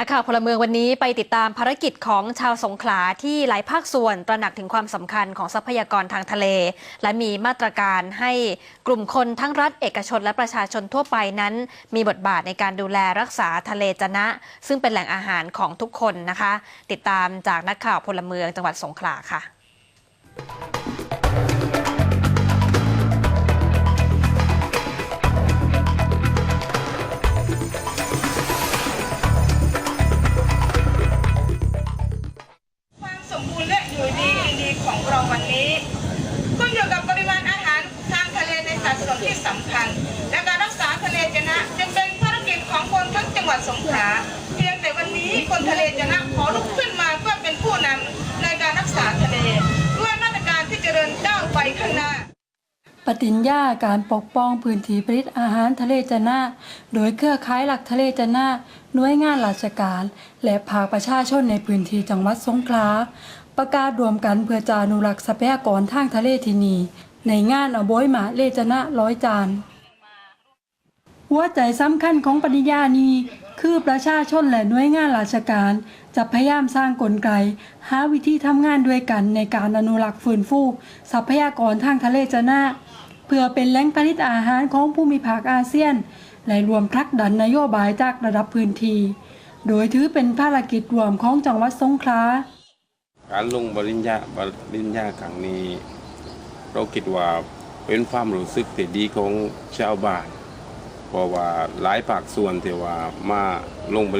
นักข่าวพลเมืองวันนี้ไปติดตามภารกิจของชาวสงขลาที่หลายภาคส่วนตระหนักถึงความสำคัญของทรัพยากรทางทะเล และมีมาตรการให้กลุ่มคนทั้งรัฐเอกชนและประชาชนทั่วไปนั้น มีบทบาทในการดูแลรักษาทะเลจนะ ซึ่งเป็นแหล่งอาหารของทุกคนนะคะ ติดตามจากนักข่าวพลเมืองจังหวัดสงขลาค่ะ สัดส่วนที่สำคัญ และการรักษาทะเลจนะจึงเป็นภารกิจของคนทั้งจังหวัดสงขลาเพียงแต่วันนี้คนทะเลจนะขอลุกขึ้นมาเพื่อเป็นผู้นำในการรักษาทะเลด้วยมาตรการที่เจริญก้าวไปข้างหน้าปฏิญญาการปกป้องพื้นที่ผลิตอาหารทะเลจนาโดยเครือข่ายหลักทะเลจนาหน่วยงานราชการ และภาคประชาชนในพื้นที่จังหวัดสงขลาประกาศรวมกันเพื่อจานุรักษ์ทรัพยากรทางทะเลที่นี่ ในงานอโบยหมาเลจนะร้อยจาน หัวใจสำคัญของปฏิญานี้ คือประชาชนและหน่วยงานราชการ จะพยายามสร้างกลไก หาวิธีทำงานด้วยกันในการอนุรักษ์ฟื้นฟูทรัพยากรทางทะเลจนาเพื่อเป็นแหล่งผลิตอาหารของภูมิภาคอาเซียน และรวมผลักดันนโยบายจากระดับพื้นที่โดยถือเป็นภารกิจรวมของจังหวัดสงขลาการลงบริญญาบริญญาครั้งนี้ เราคิดว่าเป็นความรู้สึกที่ดีของชาวบ้านเพราะว่าหลายภาคส่วนที่ว่ามาลงบ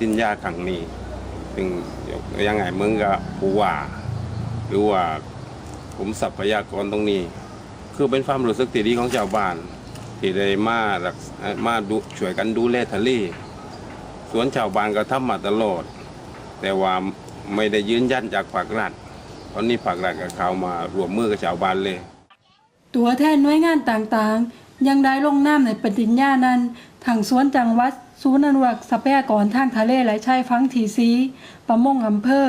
ริญญาครั้งนี้ซึ่งยังไงเมืองกับผู้ว่า หรือว่าผมทรัพยากรตรงนี้ คือเป็นความรู้สึกที่ดีของชาวบ้าน ที่ได้มามาดูช่วยกันดูแลทะเลสวนชาวบ้านก็ทำมาตลอด แต่ว่าไม่ได้ยืนยันจากภาครัฐ อนนี้ภาครัฐก็เข้ามารวมมือกับชาวบ้านเลย ตัวแทนหน่วยงานต่างๆ ยังได้ลงนามในปฏิญญานั้นทางสวนจังหวัดศูนย์อนุรักษ์ทรัพยากรทางทะเลและชายฝั่งทีซีประมงอำเภอ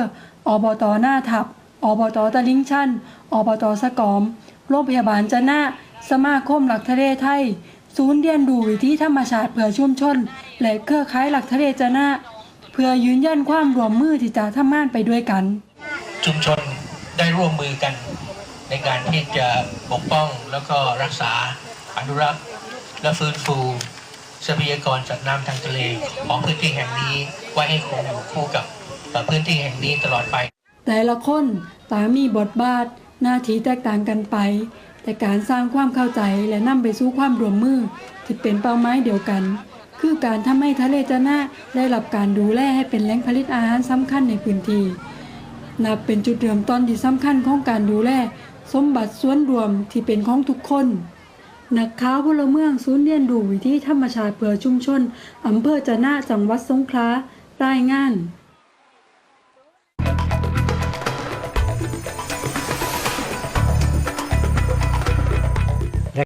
อบตหน้าทับ อบตตลิ่งชัน อบตสะกอม โรงพยาบาลจะนาสมาคมหลักทะเลไทย ศูนย์เรียนรู้วิถีธรรมชาติเพื่อชุมชน และเครือข่ายหลักทะเลจะนาเพื่อยืนยันความร่วมมือที่จะทำงานไปด้วยกัน ชุมชน ได้ร่วมมือกันในการที่จะปกป้องแล้วก็รักษาอนุรักษ์ และฟื้นฟูทรัพยากรสัตว์น้ำทางทะเลของพื้นที่แห่งนี้ไว้ให้คงอยู่คู่กับพื้นที่แห่งนี้ตลอดไป แต่ละคนต่างมีบทบาทหน้าที่แตกต่างกันไป แต่การสร้างความเข้าใจและนำไปสู่ความร่วมมือที่เป็นเป้าหมายเดียวกัน คือการทำให้ทะเลจะนาได้รับการดูแลให้เป็นแหล่งผลิตอาหารสำคัญในพื้นที่ นับเป็นจุดเริ่มต้นที่สำคัญของการดูแล สมบัติส่วนรวมที่เป็นของทุกคน นักข่าวพลเมืองศูนย์เรียนรู้วิธีธรรมชาติเพื่อชุมชนอำเภอจะนาจังหวัดสงขลารายงาน